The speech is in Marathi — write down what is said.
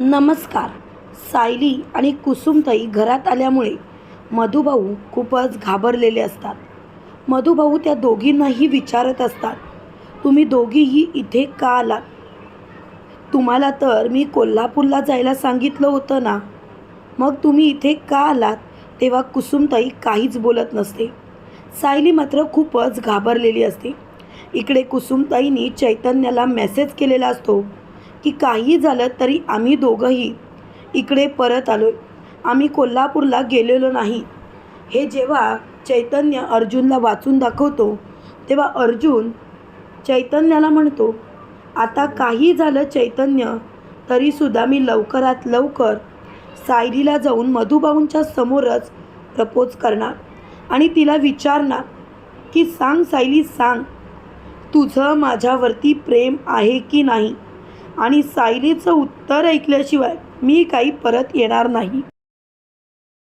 नमस्कार. सायली आणि कुसुमताई घरात आल्यामुळे मधुभाऊ खूपच घाबरलेले असतात. मधुभाऊ त्या दोघींनाही विचारत असतात तुम्ही दोघीही इथे का आलात? तुम्हाला तर मी कोल्हापूरला जायला सांगितलं होतं ना. मग तुम्ही इथे का आलात? तेव्हा कुसुमताई काहीच बोलत नसते. सायली मात्र खूपच घाबरलेली असते. इकडे कुसुमताईंनी चैतन्याला मेसेज केलेला असतो. की काही झालं तरी आम्ही दोघंही इकडे परत आलो आम्ही कोल्हापूरला गेलेलो नाही. हे जेव्हा चैतन्य अर्जुनला वाचून दाखवतो तेव्हा अर्जुन चैतन्याला म्हणतो आता काही झालं चैतन्य तरीसुद्धा मी लवकरात लवकर सायरीला जाऊन मधुबाऊंच्या समोरच प्रपोज करणार आणि तिला विचारणार की सांग सायली सांग तुझं माझ्यावरती प्रेम आहे की नाही? आणि सायलीचं उत्तर ऐकल्याशिवाय मी काही परत येणार नाही.